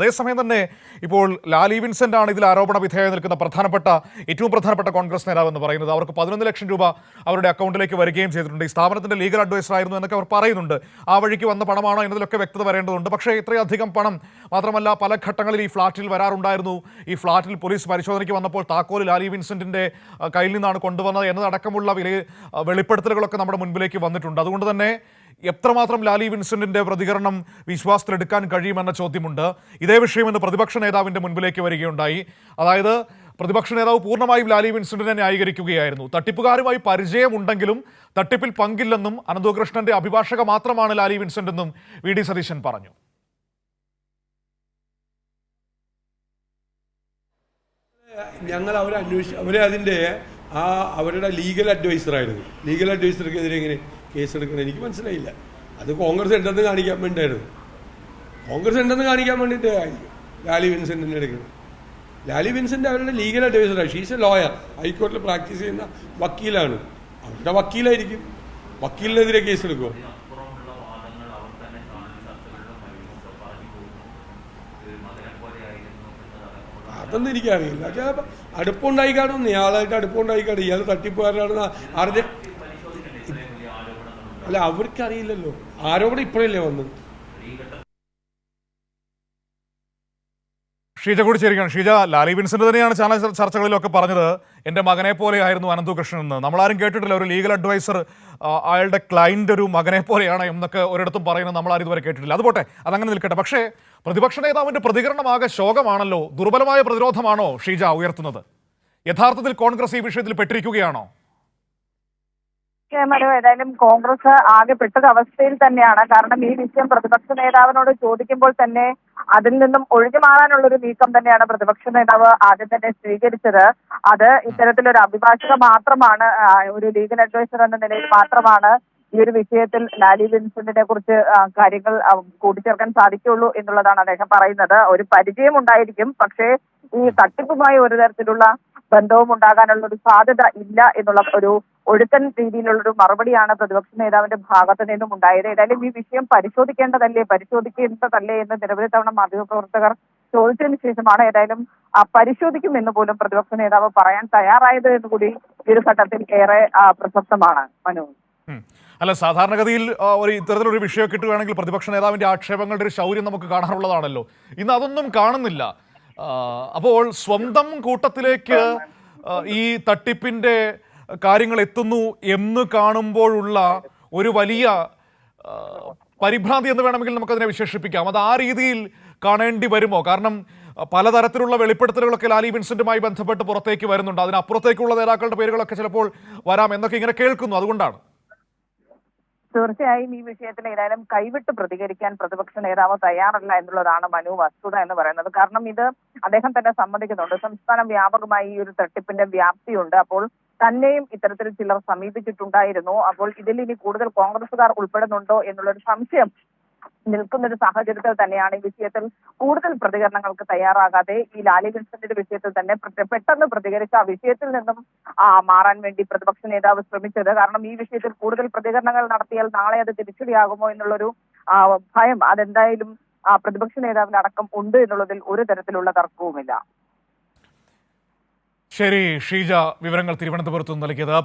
അതേസമയം തന്നെ ഇപ്പോൾ ലാലി വിൻസെന്റ് ആണ് ഇതിൽ ആരോപണ വിധേയമായി നിൽക്കുന്ന പ്രധാനപ്പെട്ട ഏറ്റവും പ്രധാനപ്പെട്ട കോൺഗ്രസ് നേതാവ് എന്ന് പറയുന്നത്. അവർക്ക് പതിനൊന്ന് ലക്ഷം രൂപ അവരുടെ അക്കൗണ്ടിലേക്ക് വരികയും ചെയ്തിട്ടുണ്ട്. ഈ സ്ഥാപനത്തിന്റെ ലീഗൽ അഡ്വൈസർ ആയിരുന്നു എന്നൊക്കെ അവർ പറയുന്നുണ്ട്. ആ വഴിക്ക് വന്ന പണമാണോ എന്നതിലൊക്കെ വ്യക്തത വരേണ്ടതുണ്ട്. പക്ഷേ ഇത്രയധികം പണം മാത്രമല്ല പല ഘട്ടങ്ങളിൽ ഈ ഫ്ളാറ്റിൽ വരാറുണ്ടായിരുന്നു. ഈ ഫ്ളാറ്റിൽ പോലീസ് പരിശോധനയ്ക്ക് വന്നപ്പോൾ താക്കോൽ ലാലി വിൻസെന്റിന്റെ കയ്യിൽ നിന്നാണ് കൊണ്ടുവന്നത് എന്നതടക്കമുള്ള വില വെളിപ്പെടുത്തലുകളൊക്കെ നമ്മുടെ മുൻപിലേക്ക് വന്നിട്ടുണ്ട്. അതുകൊണ്ട് തന്നെ എത്രമാത്രം ലാലി വിൻസെന്റിന്റെ പ്രതികരണം വിശ്വാസത്തിലെടുക്കാൻ കഴിയുമെന്ന ചോദ്യമുണ്ട്. ഇതേ വിഷയം ഇന്ന് പ്രതിപക്ഷ നേതാവിന്റെ മുൻപിലേക്ക് വരികയുണ്ടായി. അതായത് പ്രതിപക്ഷ നേതാവ് പൂർണമായും ലാലി വിൻസെന്റിനെ ന്യായീകരിക്കുകയായിരുന്നു. തട്ടിപ്പുകാരുമായി പരിചയമുണ്ടെങ്കിലും തട്ടിപ്പിൽ പങ്കില്ലെന്നും അനന്തകൃഷ്ണന്റെ അഭിഭാഷക മാത്രമാണ് ലാലി വിൻസെന്റ് എന്നും വി ഡി സതീശൻ പറഞ്ഞു. ഞങ്ങൾ അവരെ അവരെ അതിന്റെ ആ അവരുടെ ലീഗൽ അഡ്വൈസറായിരുന്നു ലീഗൽ അഡ്വൈസർക്കെതിരെ എങ്ങനെ കേസെടുക്കണം എനിക്ക് മനസ്സിലായില്ല. അത് കോൺഗ്രസ് ഉണ്ടെന്ന് കാണിക്കാൻ വേണ്ടിയായിരുന്നു. കോൺഗ്രസ് ഉണ്ടെന്ന് കാണിക്കാൻ വേണ്ടിയിട്ട് ലാലി വിൻസെന്റിനെ എടുക്കുന്നത്. ലാലി വിൻസെന്റ് അവരുടെ ലീഗൽ അഡ്വൈസറാണ് ഷീസ് എ ലോയർ ഹൈക്കോർട്ടിൽ പ്രാക്ടീസ് ചെയ്യുന്ന വക്കീലാണ്. അവരുടെ വക്കീലായിരിക്കും. വക്കീലിനെതിരെ കേസെടുക്കുമോ അപ്പുറമുള്ള വാദങ്ങൾ അവർ തന്നെ കാണുന്ന ചർച്ചകളിലും മരുന്നൊക്കെ പറഞ്ഞു പോകുന്നു ഇത് മകനെ പോലെയായിരുന്നു എന്നതടക്കമുള്ള അതൊന്നും എനിക്കറിയില്ല അടുപ്പുണ്ടായി കാണും. ഇയാളായിട്ട് അടുപ്പുണ്ടായി കാണും. ഇയാൾ തട്ടിപ്പുകാരനാണെന്ന് അറിഞ്ഞ അല്ല അവർക്കറിയില്ലല്ലോ. ആരോപണം ഇപ്പോഴല്ലേ വന്നത്? ഷീജ കൂടി ചേരുകയാണ്. ഷീജ ലാലി വിൻസെന്റ് തന്നെയാണ് ചാനൽ ചർച്ചകളിലൊക്കെ പറഞ്ഞത്. എന്റെ മകനെ പോലെയായിരുന്നു അനന്തകൃഷ്ണൻ എന്ന് നമ്മളാരും കേട്ടിട്ടില്ല ഒരു ലീഗൽ അഡ്വൈസർ അയാളുടെ ക്ലയന്റ് ഒരു മകനെ പോലെയാണ് എന്നൊക്കെ ഒരിടത്തും പറയുന്നത് നമ്മളാരും ഇതുവരെ കേട്ടിട്ടില്ല. അതുപോട്ടെ അതങ്ങനെ നിൽക്കട്ടെ. പക്ഷേ പ്രതിപക്ഷ നേതാവിന്റെ പ്രതികരണമാകെ ശോകമാണല്ലോ ദുർബലമായ പ്രതിരോധമാണോ ഷീജ ഉയർത്തുന്നത്? യഥാർത്ഥത്തിൽ കോൺഗ്രസ് ഈ വിഷയത്തിൽ പെട്ടിരിക്കുകയാണോ? മനു ഏതായാലും കോൺഗ്രസ് ആകെ പെട്ടത് അവസ്ഥയിൽ തന്നെയാണ്. കാരണം ഈ വിഷയം പ്രതിപക്ഷ നേതാവിനോട് ചോദിക്കുമ്പോൾ തന്നെ അതിൽ നിന്നും ഒഴിഞ്ഞു മാറാനുള്ള ഒരു നീക്കം തന്നെയാണ് പ്രതിപക്ഷ നേതാവ് ആദ്യം തന്നെ സ്വീകരിച്ചത്. അത് ഇത്തരത്തിലൊരു അഭിഭാഷക മാത്രമാണ് ഒരു ലീഗൽ അഡ്വൈസർ എന്ന നിലയിൽ മാത്രമാണ് ഈ ഒരു വിഷയത്തിൽ ലാലി വിൻസെന്റിനെ കുറിച്ച് കാര്യങ്ങൾ കൂട്ടിച്ചേർക്കാൻ സാധിക്കുള്ളൂ എന്നുള്ളതാണ് അദ്ദേഹം പറയുന്നത്. ഒരു പരിചയം ഉണ്ടായിരിക്കും പക്ഷേ ഈ തട്ടിപ്പുമായി ഒരു തരത്തിലുള്ള ബന്ധവും ഉണ്ടാകാനുള്ള ഒരു സാധ്യത ഇല്ല എന്നുള്ള ഒരു ഒഴുക്കൻ രീതിയിലുള്ള ഒരു മറുപടിയാണ് പ്രതിപക്ഷ നേതാവിന്റെ ഭാഗത്തു നിന്നും ഉണ്ടായത്. ഏതായാലും ഈ വിഷയം പരിശോധിക്കേണ്ടതല്ലേ? പരിശോധിക്കേണ്ടതല്ലേ എന്ന് നിരവധി തവണ മാധ്യമപ്രവർത്തകർ ചോദിച്ചതിന് ശേഷമാണ് ഏതായാലും പരിശോധിക്കുമെന്ന് പോലും പ്രതിപക്ഷ നേതാവ് പറയാൻ തയ്യാറായത് എന്ന് കൂടി ഈ ഒരു ഘട്ടത്തിൽ ഏറെ പ്രസക്തമാണ് മനു. അല്ല സാധാരണഗതിയിൽ ഒരു ഇത്തരത്തിലൊരു വിഷയം കിട്ടുകയാണെങ്കിൽ പ്രതിപക്ഷ നേതാവിന്റെ ആക്ഷേപങ്ങളുടെ ഒരു ശൗര്യം നമുക്ക് കാണാറുള്ളതാണല്ലോ. ഇന്ന് അതൊന്നും കാണുന്നില്ല. അപ്പോൾ സ്വന്തം കൂട്ടത്തിലേക്ക് ഈ തട്ടിപ്പിന്റെ കാര്യങ്ങൾ എത്തുന്നു എന്ന് കാണുമ്പോഴുള്ള ഒരു വലിയ പരിഭ്രാന്തി എന്ന് വേണമെങ്കിൽ നമുക്കതിനെ വിശേഷിപ്പിക്കാം. അത് ആ രീതിയിൽ കാണേണ്ടി വരുമോ? കാരണം പലതരത്തിലുള്ള വെളിപ്പെടുത്തലുകളൊക്കെ ലാലി വിൻസെന്റുമായി ബന്ധപ്പെട്ട് പുറത്തേക്ക് വരുന്നുണ്ട്. അതിനപ്പുറത്തേക്കുള്ള നേതാക്കളുടെ പേരുകളൊക്കെ ചിലപ്പോൾ വരാം എന്നൊക്കെ ഇങ്ങനെ കേൾക്കുന്നു. അതുകൊണ്ടാണ്. തീർച്ചയായും ഈ വിഷയത്തിൽ ഏതായാലും കൈവിട്ട് പ്രതികരിക്കാൻ പ്രതിപക്ഷ നേതാവ് തയ്യാറല്ല എന്നുള്ളതാണ് മനു വസ്തുത എന്ന് പറയുന്നത്. കാരണം ഇത് അദ്ദേഹം തന്നെ സമ്മതിക്കുന്നുണ്ട്. സംസ്ഥാനം വ്യാപകമായി ഈ ഒരു തട്ടിപ്പിന്റെ വ്യാപ്തിയുണ്ട്. അപ്പോൾ തന്നെയും ഇത്തരത്തിൽ ചിലർ സമീപിച്ചിട്ടുണ്ടായിരുന്നു. അപ്പോൾ ഇതിൽ ഇനി കൂടുതൽ കോൺഗ്രസുകാർ ഉൾപ്പെടുന്നുണ്ടോ എന്നുള്ളൊരു സംശയം നിൽക്കുന്ന ഒരു സാഹചര്യത്തിൽ തന്നെയാണ് ഈ വിഷയത്തിൽ കൂടുതൽ പ്രതികരണങ്ങൾക്ക് തയ്യാറാകാതെ ഈ ലാലി വിഷയത്തിൽ തന്നെ പെട്ടെന്ന് പ്രതികരിച്ച ആ വിഷയത്തിൽ നിന്നും മാറാൻ വേണ്ടി പ്രതിപക്ഷ നേതാവ് ശ്രമിച്ചത്. കാരണം ഈ വിഷയത്തിൽ കൂടുതൽ പ്രതികരണങ്ങൾ നടത്തിയാൽ നാളെ അത് തിരിച്ചടിയാകുമോ എന്നുള്ളൊരു ഭയം അതെന്തായാലും പ്രതിപക്ഷ നേതാവിന് അടക്കം ഉണ്ട് എന്നുള്ളതിൽ ഒരു തരത്തിലുള്ള തർക്കവുമില്ല. ശരി ഷീജ വിവരങ്ങൾ തിരുവനന്തപുരത്ത് നിന്ന് നൽകിയത്.